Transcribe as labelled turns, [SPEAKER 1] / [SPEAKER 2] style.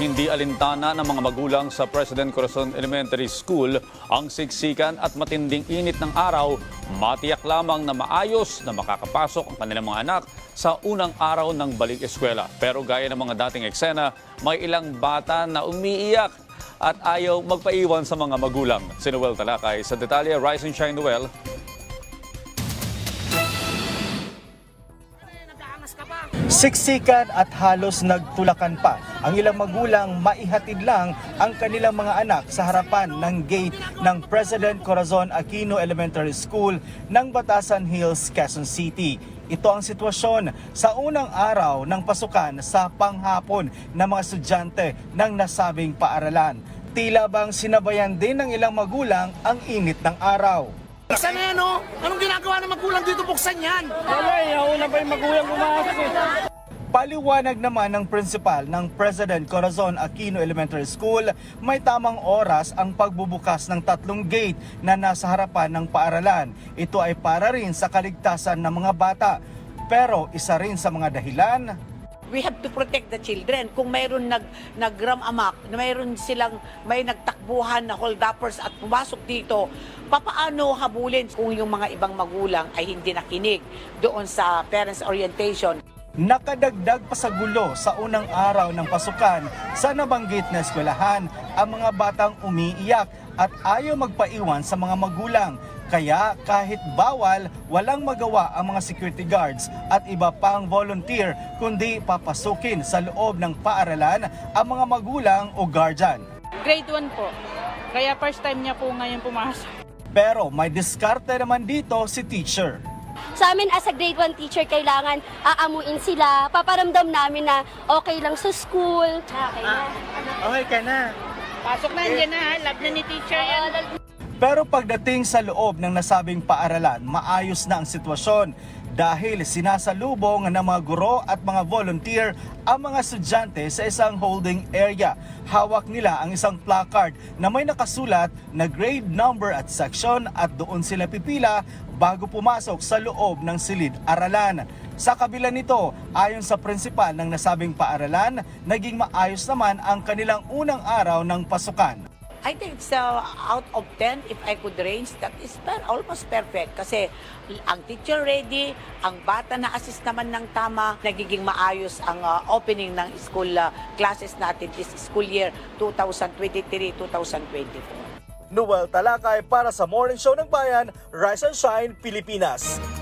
[SPEAKER 1] hindi alintana ng mga magulang sa President Corazon Elementary School ang siksikan at matinding init ng araw, matiyak lamang na maayos na makakapasok ang kanilang mga anak sa unang araw ng balik eskwela. Pero gaya ng mga dating eksena, may ilang bata na umiiyak at ayaw magpaiwan sa mga magulang. Si Noel Talakay sa detalye, Rise and Shine Noel.
[SPEAKER 2] Siksikan at halos nagtulakan pa ang ilang magulang maihatid lang ang kanilang mga anak sa harapan ng gate ng President Corazon Aquino Elementary School ng Batasan Hills, Quezon City. Ito ang sitwasyon sa unang araw ng pasukan sa panghapon ng mga estudyante ng nasabing paaralan. Tila bang sinabayan din ng ilang magulang ang init ng araw.
[SPEAKER 3] Buksan na yan, oh! Anong ginagawa ng magulang dito? Buksan yan!
[SPEAKER 4] Wala eh, nauna pa yung magulang eh.
[SPEAKER 2] Paliwanag naman ng principal ng President Corazon Aquino Elementary School, may tamang oras ang pagbubukas ng tatlong gate na nasa harapan ng paaralan. Ito ay para rin sa kaligtasan ng mga bata. Pero isa rin sa mga dahilan,
[SPEAKER 5] we have to protect the children. Kung mayroon nag nagram amak, mayroon silang may nagtakbuhan na hold-uppers at pumasok dito, papaano habulin kung yung mga ibang magulang ay hindi nakinig doon sa parents orientation?
[SPEAKER 2] Nakadagdag pa sa gulo sa unang araw ng pasukan sa nabanggit na eskwelahan ang mga batang umiiyak at ayaw magpaiwan sa mga magulang. Kaya kahit bawal, walang magawa ang mga security guards at iba pang volunteer kundi papasukin sa loob ng paaralan ang mga magulang o guardian.
[SPEAKER 4] Grade 1 po. Kaya first time niya po ngayon pumasok.
[SPEAKER 2] Pero may diskarte naman dito si teacher.
[SPEAKER 6] Sa amin as a grade 1 teacher, kailangan aamuin sila, paparamdam namin na okay lang sa school. Okay na.
[SPEAKER 2] Okay ka na.
[SPEAKER 4] Pasok na, andyan na. Love na ni teacher yan.
[SPEAKER 2] Pero pagdating sa loob ng nasabing paaralan, maayos na ang sitwasyon dahil sinasalubong ng mga guro at mga volunteer ang mga estudyante sa isang holding area. Hawak nila ang isang placard na may nakasulat na grade number at section at doon sila pipila bago pumasok sa loob ng silid-aralan. Sa kabila nito, ayon sa prinsipal ng nasabing paaralan, naging maayos naman ang kanilang unang araw ng pasukan.
[SPEAKER 5] I think uh, out of 10, if I could range, that is per, almost perfect. Kasi ang teacher ready, ang bata na assist naman ng tama, nagiging maayos ang uh, opening ng school uh, classes natin this school year 2023-2024.
[SPEAKER 2] Noel Talakay para sa Morning Show ng Bayan, Rise and Shine, Pilipinas.